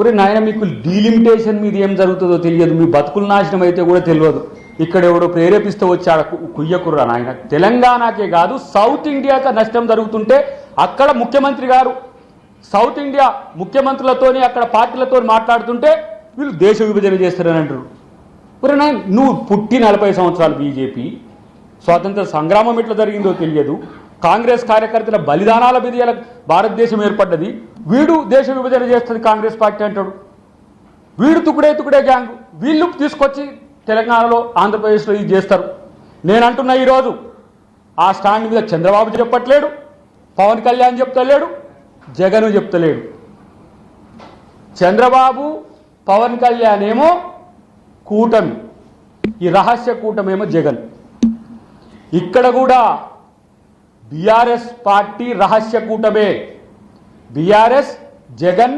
ఒరే నాయన మీకు డీలిమిటేషన్ మీద ఏం జరుగుతుందో తెలియదు. మీ బతుకులు నాశనం అయితే కూడా తెలియదు. ఇక్కడ ఎవడో ప్రేరేపిస్తూ వచ్చాడు కుయ్యకుర్రా నాయన. తెలంగాణకే కాదు సౌత్ ఇండియాకి నష్టం జరుగుతుంటే అక్కడ ముఖ్యమంత్రి గారు సౌత్ ఇండియా ముఖ్యమంత్రులతోని అక్కడ పార్టీలతో మాట్లాడుతుంటే వీళ్ళు దేశ విభజన చేస్తారని అంటారు ఒరే నాయన నువ్వు పుట్టి నలభై సంవత్సరాలు బీజేపీ స్వాతంత్ర సంగ్రామం ఎట్లా జరిగిందో తెలియదు. కాంగ్రెస్ కార్యకర్తల బలిదానాల మీద భారతదేశం ఏర్పడ్డది. వీడు దేశ విభజన చేస్తుంది కాంగ్రెస్ పార్టీ అంటాడు. వీడు తుకుడే తుకుడే గ్యాంగ్. వీళ్ళు తీసుకొచ్చి తెలంగాణలో ఆంధ్రప్రదేశ్లో ఇది చేస్తారు. నేను అంటున్నా ఈరోజు ఆ స్టాండ్ మీద చంద్రబాబు చెప్పట్లేడు పవన్ కళ్యాణ్ చెప్తలేడు జగన్ చెప్తలేడు. చంద్రబాబు పవన్ కళ్యాణ్ ఏమో కూటమి. ఈ రహస్య కూటమేమో జగన్. ఇక్కడ కూడా బీఆర్ఎస్ పార్టీ రహస్య కూటమే. బీఆర్ఎస్ జగన్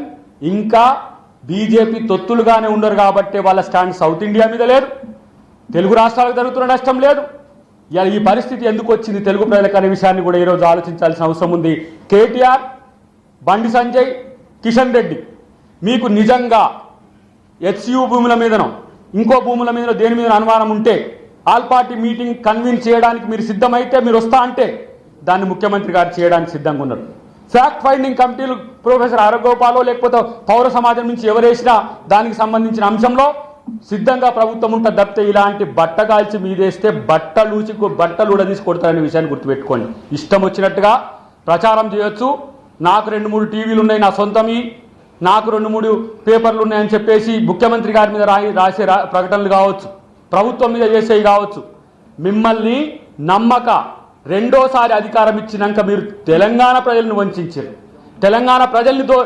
ఇంకా బీజేపీ తొత్తులుగానే ఉన్నారు కాబట్టి వాళ్ళ స్టాండ్ సౌత్ ఇండియా మీద లేదు. తెలుగు రాష్ట్రాలకు జరుగుతున్న నష్టం లేదు. ఇలా ఈ పరిస్థితి ఎందుకు వచ్చింది తెలుగు ప్రజలకు అనే విషయాన్ని కూడా ఈరోజు ఆలోచించాల్సిన అవసరం ఉంది. కేటీఆర్ బండి సంజయ్ కిషన్ రెడ్డి మీకు నిజంగా హెచ్యు భూముల మీదనో ఇంకో భూముల మీద దేని మీద అనుమానం ఉంటే ఆల్ పార్టీ మీటింగ్ కన్విన్స్ చేయడానికి మీరు సిద్ధమైతే మీరు వస్తా అంటే దాన్ని ముఖ్యమంత్రి గారు చేయడానికి సిద్ధంగా ఉన్నారు. ఫ్యాక్ట్ ఫైండింగ్ కమిటీలు ప్రొఫెసర్ అరగోపాలో లేకపోతే పౌర సమాజం నుంచి ఎవరేసినా దానికి సంబంధించిన అంశంలో సిద్ధంగా ప్రభుత్వం ఉంటుంది తప్పితే ఇలాంటి బట్ట కాల్చి మీదేస్తే బట్టలూచి బట్టలు తీసి కొడతారనే విషయాన్ని గుర్తుపెట్టుకోండి. ఇష్టం వచ్చినట్టుగా ప్రచారం చేయొచ్చు. నాకు రెండు మూడు టీవీలు ఉన్నాయి నా సొంతమి. నాకు రెండు మూడు పేపర్లు ఉన్నాయని చెప్పేసి ముఖ్యమంత్రి గారి మీద రాయి రాసే రా- ప్రకటనలు కావచ్చు. ప్రభుత్వం మీద చేసేవి కావచ్చు. మిమ్మల్ని నమ్మక రెండోసారి అధికారం ఇచ్చినాక మీరు తెలంగాణ ప్రజలను వంచారు తెలంగాణ ప్రజల్ని దో